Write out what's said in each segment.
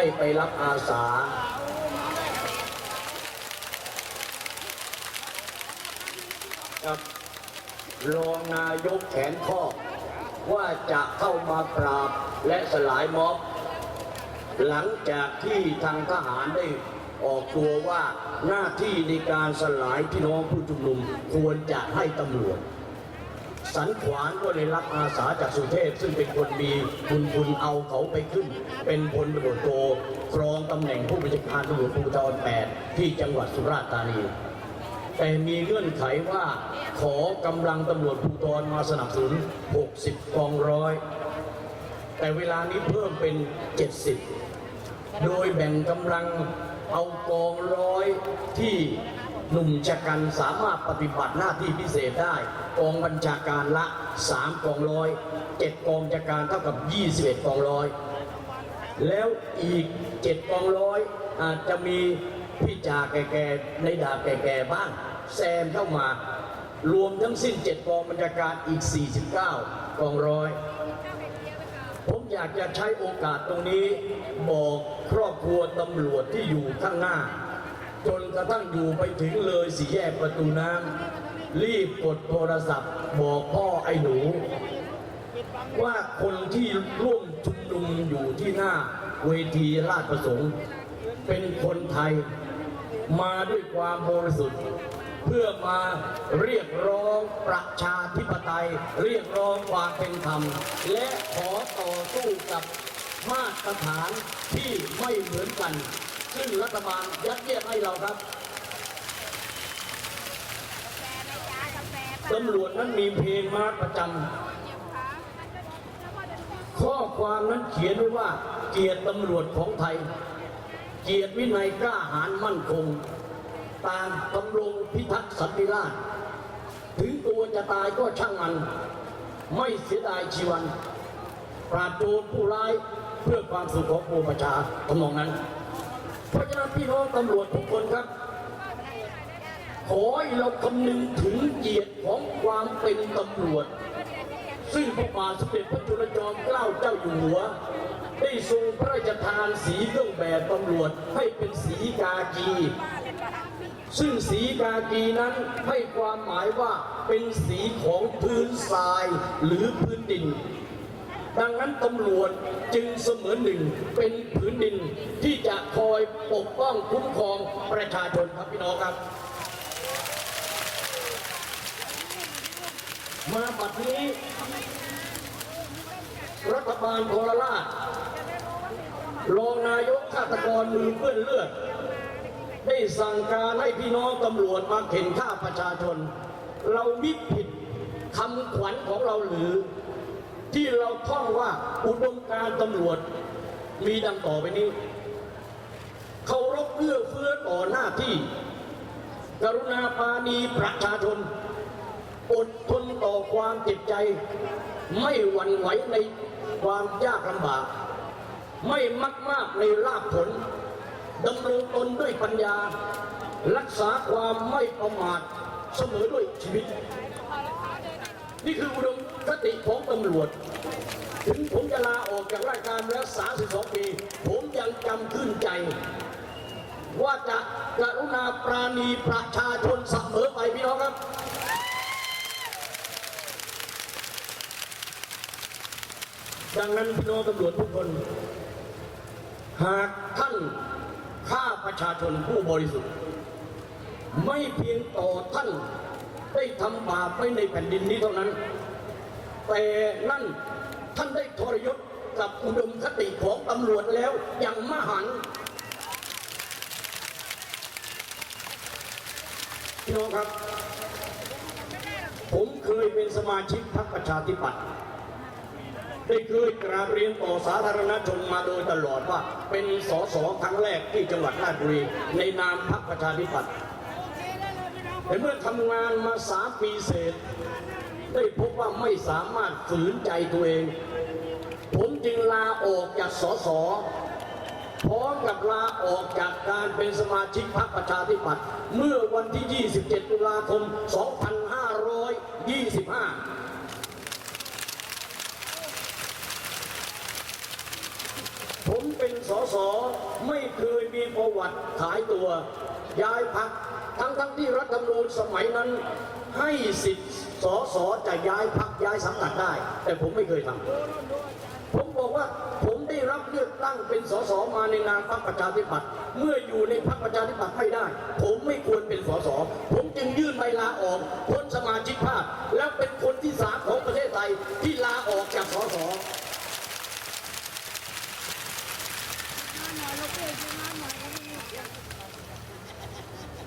ได้ไปรับอาสา กับรองนายกแขนข้อ ว่าจะเข้ามาปราบและสลายม็อบ หลังจากที่ทางทหารได้ออกตัวว่าหน้าที่ในการสลายพี่น้องผู้ชุมนุมควรจะให้ตำรวจ สันขวานก็เลยรับอาสาจากสุเทพ ซึ่งเป็นคนมีคุณคุณเอาเขาไปขึ้น เป็นพลตำรวจโทครองตำแหน่งผู้บัญชาการตำรวจภูธร8ที่จังหวัดสุราษฎร์ธานี แต่มีเงื่อนไขว่าขอกำลังตำรวจภูธรมาสนับสนุน 60 กองร้อย แต่เวลานี้เพิ่มเป็น 70 โดยแบ่งกำลังเอากองร้อยที่ หนุ่มชะกันสามารถปฏิบัติหน้าที่พิเศษได้ กองบัญชาการละ 3 กองร้อย 7 กองบัญชาการเท่ากับ 21 กองร้อย แล้วอีก 7 กองร้อยอาจจะมีพี่จ่าแก่ๆ ในดาบแก่ๆ บ้าง แซมเข้ามารวมทั้งสิ้น 7 กองบัญชาการอีก 49 กองร้อยผมอยากจะใช้โอกาสตรงนี้ บอกครอบครัวตำรวจที่อยู่ข้างหน้า จนกระทั่งอยู่ไปถึงเลยสี่แยกประตูน้ำรีบกดโทรศัพท์บอกพ่อไอ้หนู ว่าคนที่ร่วมชุมนุมอยู่ที่หน้าเวทีราชประสงค์ เป็นคนไทยมาด้วยความบริสุทธิ์เพื่อมาเรียกร้องประชาธิปไตย เรียกร้องความเป็นธรรม และขอต่อสู้กับมาตรฐานที่ไม่เหมือนกัน ซึ่งรัฐบาลยัดเยียดให้เราครับตำรวจนั้นมีเพลงมาประจำข้อความนั้นเขียนไว้ว่า เกียรติตำรวจของไทย เกียรติวินัยกล้าหาญมั่นคง ตามกำรงพิทักษ์สันติราษฎร์ถึงตัวจะตายก็ช่างมัน ไม่เสียดายชีวัน ปราบโจรผู้ร้ายเพื่อความสุขของปวงประชาทำนองนั้น เพราะฉะนั้นพี่น้องตำรวจทุกคนครับ ขอให้เราคำนึงถึงเกียรติของความเป็นตำรวจ ซึ่งพระบาทสมเด็จพระจุลจอมเกล้าเจ้าอยู่หัว ได้ทรงพระราชทานสีเครื่องแบบตำรวจให้เป็นสีกากีซึ่งสีกากีนั้นให้ความหมายว่าเป็นสีของพื้นทรายหรือพื้นดิน ดังนั้นตำรวจจึงเสมือนหนึ่งเป็นผืนดินที่จะคอยปกป้อง คุ้มครองประชาชนครับพี่น้องครับ มาบัดนี้ รัฐบาลโคราชรองนายกฆาตกรมือเปื้อนเลือด ได้สั่งการให้พี่น้องตำรวจมาเข็นฆ่าประชาชน เรามิผิดคำขวัญของเราหรือ ที่เราท่องว่าอุดมการตำรวจมีดังต่อไปนี้ เคารพเอื้อเฟื้อต่อหน้าที่ กรุณาปาณีประชาชน อดทนต่อความเจ็บใจ ไม่หวั่นไหวในความยากลำบาก ไม่มักมากในลาภผลดำรงตนด้วยปัญญา รักษาความไม่ประมาทเสมอด้วยชีวิต นี่คืออุดมคติของตำรวจ ถึงผมจะลาออกจากราชการมาแล้ว 32 ปี ผมยังจำขึ้นใจ ว่าจะกรุณาปราณีประชาชนเสมอไปพี่น้องครับดังนั้นพี่น้องตำรวจทุกคน หากท่านฆ่าประชาชนผู้บริสุทธิ์ ไม่เพียงต่อท่านได้ทำบาปไว้ในแผ่นดินนี้เท่านั้น แต่นั่นท่านได้ทรยศกับอุดมคติของตำรวจแล้วอย่างมหันต์ พี่น้องครับ ผมเคยเป็นสมาชิกพรรคประชาธิปัตย์ได้เคยกราบเรียนต่อสาธารณชนมาโดยตลอดว่า เป็นสสครั้งแรกที่จังหวัดราชบุรีในนามพรรคประชาธิปัตย์แต่เมื่อทำงานมาสามปีเศษ ได้พบว่าไม่สามารถฝืนใจตัวเอง ผมจึงลาออกจากสส พร้อมกับลาออกจากการเป็นสมาชิกพรรคประชาธิปัตย์เมื่อวันที่ 27 ตุลาคม 2525ผมเป็นสสไม่เคยมีประวัติขายตัว ย้ายพักทั้งทั้งที่รัฐธรรมนูญสมัยนั้น ให้สิทธิ์สสจะย้ายพักย้ายสังกัดได้ แต่ผมไม่เคยทำผมบอกว่าผม เป็นสสมาในนามพรรคประชาธิปัตย์เมื่ออยู่ในพรรคประชาธิปัตย์ไม่ได้ ผมไม่ควรเป็นสสผมจึงยื่นใบลาออกพ้นสมาชิกภาพ แล้วเป็นคนที่สามของประเทศไทยที่ลาออกจากสส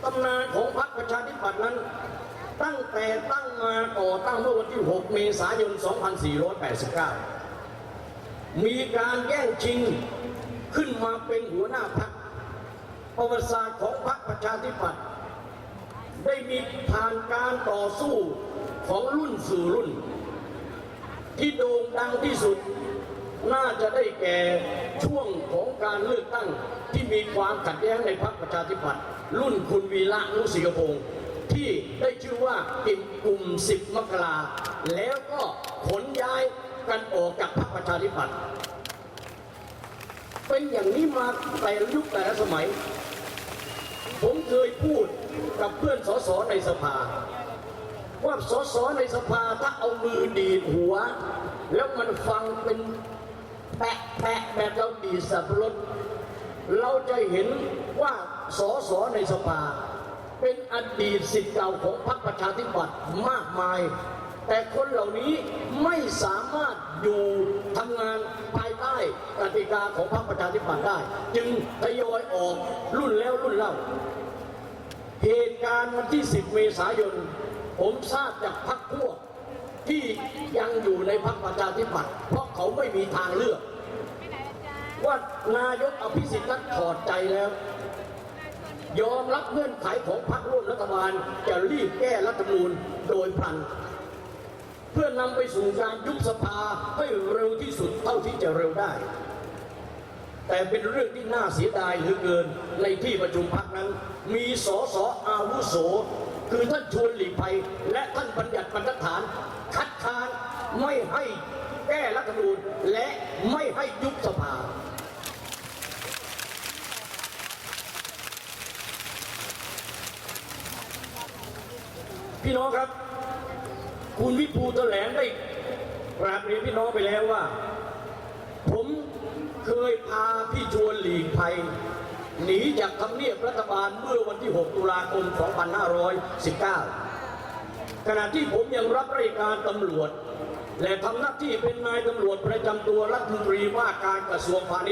ตำนานของพรรคประชาธิปัตย์นั้น ตั้งแต่ตั้งมาก่อตั้งเมื่อวันที่ 6 เมษายน 2489 มีการแย่งชิง ขึ้นมาเป็นหัวหน้าพรรคประวัติศาสตร์ของพรรคประชาธิปัตย์ได้มีผ่านการต่อสู้ของรุ่นสู่รุ่น ที่โด่งดังที่สุดน่าจะได้แก่ช่วงของการเลือกตั้งที่มีความขัดแย้งในพรรคประชาธิปัตย์รุ่นคุณวีระนุสิกพงศ์ที่ได้ชื่อว่ากิมกลุ่มสิบมกราแล้วก็ขนย้ายกันออกจากพรรคประชาธิปัตย์ เป็นอย่างนี้มาแต่ยุคแต่ละสมัย ผมเคยพูดกับเพื่อนสสในสภา ว่าสสในสภาถ้าเอามือดีดหัว แล้วมันฟังเป็นแปะแปะแบบเราดีสับรดเราจะเห็นว่าสสในสภา เป็นอดีตสิทธิ์เก่าของพรรคประชาธิปัตย์มากมาย แต่คนเหล่านี้ไม่สามารถอยู่ทำงานภายใต้กติกาของพรรคประชาธิปัตย์ได้ จึงทยอยออกรุ่นแล้วรุ่นเล่า เหตุการณ์วันที่ 10 เมษายน ผมทราบจากพรรคพวก ที่ยังอยู่ในพรรคประชาธิปัตย์เพราะเขาไม่มีทางเลือก ว่านายกอภิสิทธิ์นั้นถอดใจแล้วยอมรับเงื่อนไขของพรรคร่วมรัฐบาลจะรีบแก้รัฐธรรมนูญโดยพลัน เพื่อนำไปสู่การยุบสภาให้เร็วที่สุดเท่าที่จะเร็วได้ แต่เป็นเรื่องที่น่าเสียดายเหลือเกินในที่ประชุมพักนั้น มีสอสอาวุโส คือท่านชวนหลีกภัย และท่านบัญญัติบรรทัดฐาน คัดค้านไม่ให้แก้รัฐธรรมนูญและไม่ให้ยุบสภาพี่น้องครับ คุณวิภูตแถลงได้กราบเรียนพี่น้องไปแล้วว่า ผมเคยพาพี่ชวนหลีกภัยหนีจากทำเนียบรัฐบาลเมื่อวันที่ 6 ตุลาคม 2519 ขณะที่ผมยังรับราชการตำรวจ และทำหน้าที่เป็นนายตำรวจประจำตัวรัฐมนตรีว่าการกระทรวงพาณิชย์